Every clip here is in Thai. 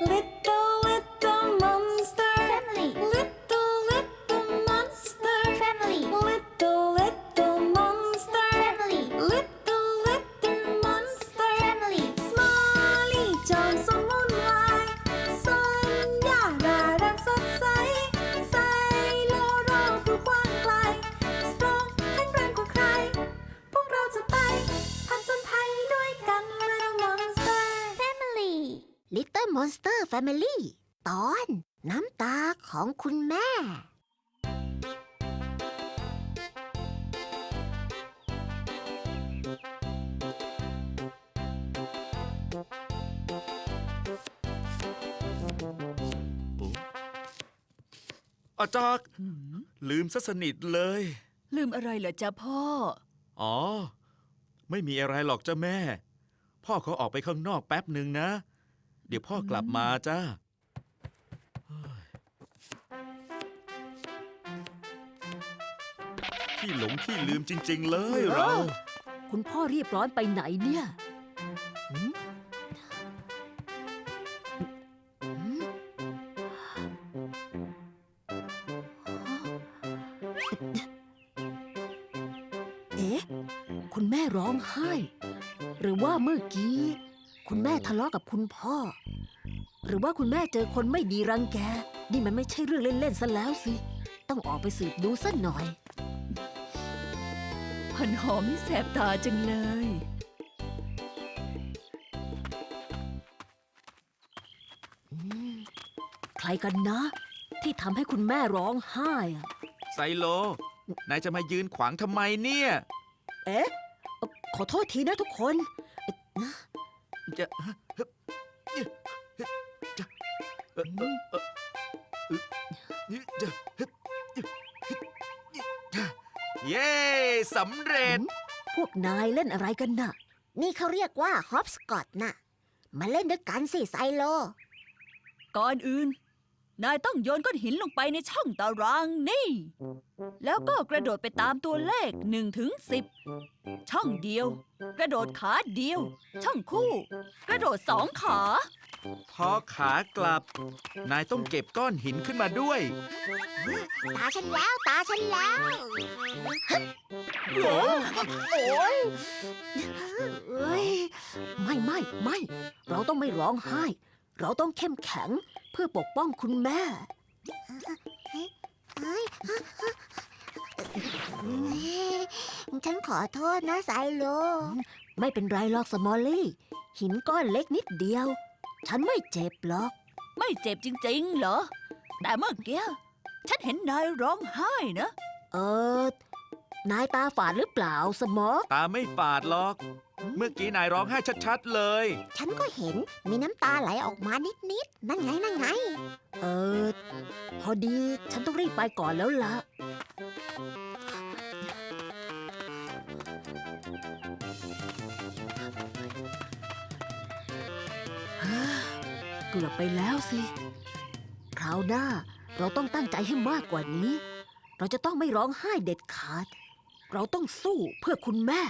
Little. Little Monster Family ตอนน้ำตาของคุณแม่ อาจารย์ลืมซะสนิทเลย ลืมอะไรเหรอจ๊ะพ่อ อ๋อ ไม่มีอะไรหรอกจ้าแม่ พ่อเขาออกไปข้างนอกแป๊บหนึ่งนะ เดี๋ยวพ่อกลับมาจ้าเฮ้ยขี้หลงขี้ลืมจริง ๆ เลยเรา คุณพ่อรีบร้อนไปไหนเนี่ยหืมเอ๊ะ คุณแม่ร้องไห้ หรือว่าเมื่อกี้ คุณแม่ทะเลาะกับคุณพ่อ หรือว่าคุณแม่เจอคนไม่ดีรังแก นี่มันไม่ใช่เรื่องเล่นๆซะแล้วสิ ต้องออกไปสืบดูสักหน่อยพันหอมนี่แสบตาจังเลย ใครกันนะ ที่ทำให้คุณแม่ร้องไห้อะไซโล นายจะมายืนขวางทำไมเนี่ย เอ๊ะเอ่อขอโทษทีนะทุกคน จะจะเอ่อเอ่อเอ่อเอ่อจะเย้สำเร็จ พวกนายเล่นอะไรกันน่ะ นี่เขาเรียกว่าฮอปสกอตน่ะ มาเล่นด้วยกันสิไซโล ก่อนอื่น นายต้องโยนก้อนหินลงไปในช่องตารางนี่ แล้วก็กระโดดไปตามตัวเลข1ถึง10ช่องเดียว กระโดดขาเดียว ช่องคู่ กระโดดสองขา พอขากลับ นายต้องเก็บก้อนหินขึ้นมาด้วย ตาฉันแล้ว ตาฉันแล้วโอ้โอ้ยเอ้ยไม่ไม่ไม่ เราต้องไม่ร้องไห้ เราต้องเข้มแข็ง เพื่อปกป้องคุณแม่ ฉันขอโทษนะไซโล ไม่เป็นไรหรอกสมอลลี่ หินก้อนเล็กนิดเดียว ฉันไม่เจ็บหรอก ไม่เจ็บจริงๆเหรอ แต่เมื่อกี้ฉันเห็นนายร้องไห้นะ เออ นายตาฝาดหรือเปล่าสมอตาไม่ฝาดหรอก เมื่อกี้นายร้องไห้ชัดๆเลย ฉันก็เห็นมีน้ำตาไหลออกมานิดๆ นั่นไง นั่นไง เออ พอดีฉันต้องรีบไปก่อนแล้วล่ะ เกือบไปแล้วสิ คราวหน้าเราต้องตั้งใจให้มากกว่านี้ เราจะต้องไม่ร้องไห้เด็ดขาด เราต้องสู้เพื่อคุณแม่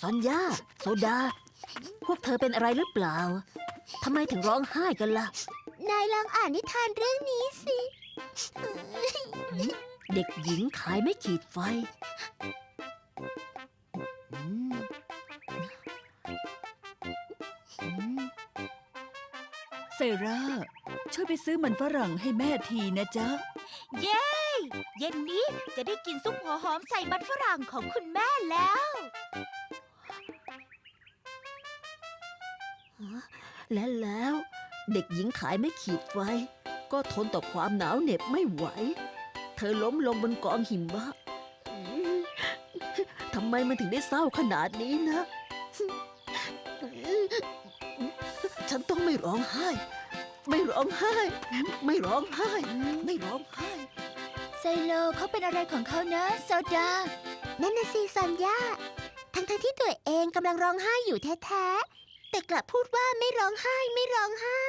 ซอนยาโซดา พวกเธอเป็นอะไรหรือเปล่า ทำไมถึงร้องไห้กันล่ะ นายลองอ่านนิทานเรื่องนี้สิ เด็กหญิงขายไม่ขีดไฟอืมอืม เซรา ช่วยไปซื้อมันฝรั่งให้แม่ทีนะจ๊ะ เย้ เย็นนี้จะได้กินซุปหัวหอมใส่มันฝรั่งของคุณแม่แล้วและแล้ว เด็กหญิงขายไม่ขีดไฟก็ทนต่อความหนาวเหน็บไม่ไหว เธอล้มลงบนกองหิมะทำไมมันถึงได้เศร้าขนาดนี้นะ ฉันต้องไม่ร้องไห้ ไม่ร้องไห้ ไม่ร้องไห้ ไม่ร้องไห้ ไซโลเขาเป็นอะไรของเขานะโซดา นั่นน่ะสิสัญญาทั้งทั้งๆที่ตัวเองกำลังร้องไห้อยู่แท้ๆ แต่กลับพูดว่าไม่ร้องไห้ไม่ร้องไห้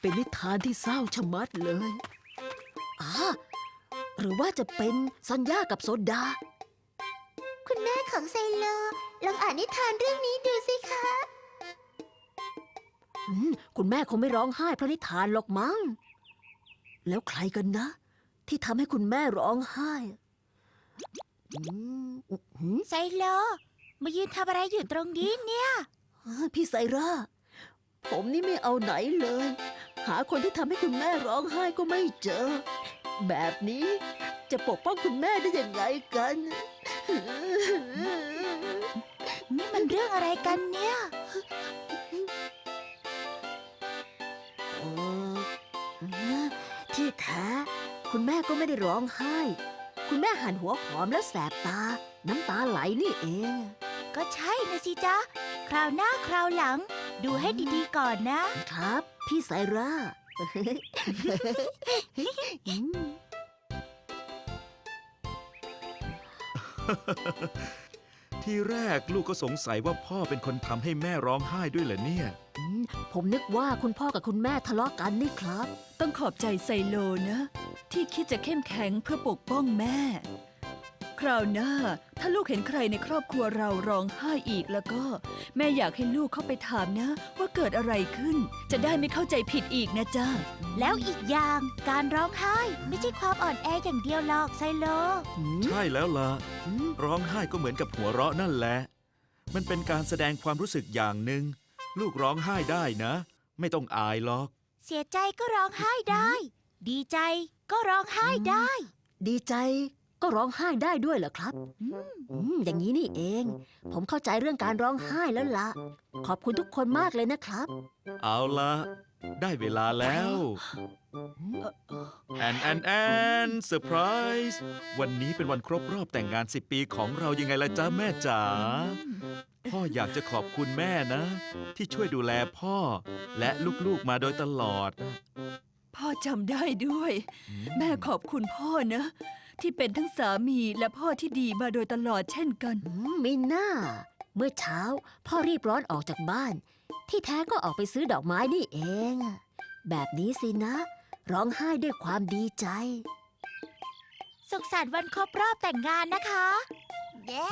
เป็นนิทานที่เศร้าชะมัดเลยอ่าหรือว่าจะเป็นซอนย่ากับโซดา คุณแม่ของไซโลลองอ่านนิทานเรื่องนี้ดูสิคะอืม คุณแม่คงไม่ร้องไห้เพราะนิทานหรอกมั้ง แล้วใครกันนะ ที่ทำให้คุณแม่ร้องไห้อืมอื้อหือไซโล มายืนทำอะไรอยู่ตรงนี้เนี่ย พี่ไซร่า ผมนี่ไม่เอาไหนเลย หาคนที่ทำให้คุณแม่ร้องไห้ก็ไม่เจอ แบบนี้จะปกป้องคุณแม่ได้ยังไงกัน นี่มันเรื่องอะไรกันเนี่ย ที่แท้ คุณแม่ก็ไม่ได้ร้องไห้ คุณแม่หันหัวหอมแล้วแสบตา น้ำตาไหลนี่เอง ก็ใช่นะสิจ๊ะ คราวหน้าคราวหลัง ดูให้ดีๆก่อนนะ ครับ พี่ไซร่าอืมทีแรกลูกก็สงสัยว่าพ่อเป็นคนทำให้แม่ร้องไห้ด้วยเหรอเนี่ยอืม ผมนึกว่าคุณพ่อกับคุณแม่ทะเลาะกันนี่ครับ ต้องขอบใจไซโลนะ ที่คิดจะเข้มแข็งเพื่อปกป้องแม่ คราวหน้า ถ้าลูกเห็นใครในครอบครัวเราร้องไห้อีกแล้วก็ แม่อยากให้ลูกเข้าไปถามนะ ว่าเกิดอะไรขึ้น จะได้ไม่เข้าใจผิดอีกนะจ๊ะ แล้วอีกอย่างการร้องไห้ไม่ใช่ความอ่อนแออย่างเดียวหรอกไซโลอืม ใช่แล้วล่ะ อืม ร้องไห้ก็เหมือนกับหัวเราะนั่นแหละ มันเป็นการแสดงความรู้สึกอย่างหนึ่ง ลูกร้องไห้ได้นะ ไม่ต้องอายหรอก เสียใจก็ร้องไห้ได้ ดีใจก็ร้องไห้ได้ ดีใจก็ร้องไห้ได้ด้วยเหรอครับอืมอืมอย่างนี้นี่เอง ผมเข้าใจเรื่องการร้องไห้แล้วละขอบคุณทุกคนมากเลยนะครับ เอาละ ได้เวลาแล้ว แอนแอนแอนเซอร์ไพรส์วันนี้เป็นวันครบรอบแต่งงาน 10 ปีของเรายังไงล่ะจ๊ะแม่จ๋าพ่ออยากจะขอบคุณแม่นะ ที่ช่วยดูแลพ่อ และลูกๆมาโดยตลอดนะพ่อจำได้ด้วย แม่ขอบคุณพ่อนะ ที่เป็นทั้งสามีและพ่อที่ดีมาโดยตลอดเช่นกันอืมไม่น่า เมื่อเช้า พ่อรีบร้อนออกจากบ้าน ที่แท้ก็ออกไปซื้อดอกไม้นี่เอง แบบนี้สินะ ร้องไห้ด้วยความดีใจ สุขสันต์วันครบรอบแต่งงานนะคะ เย้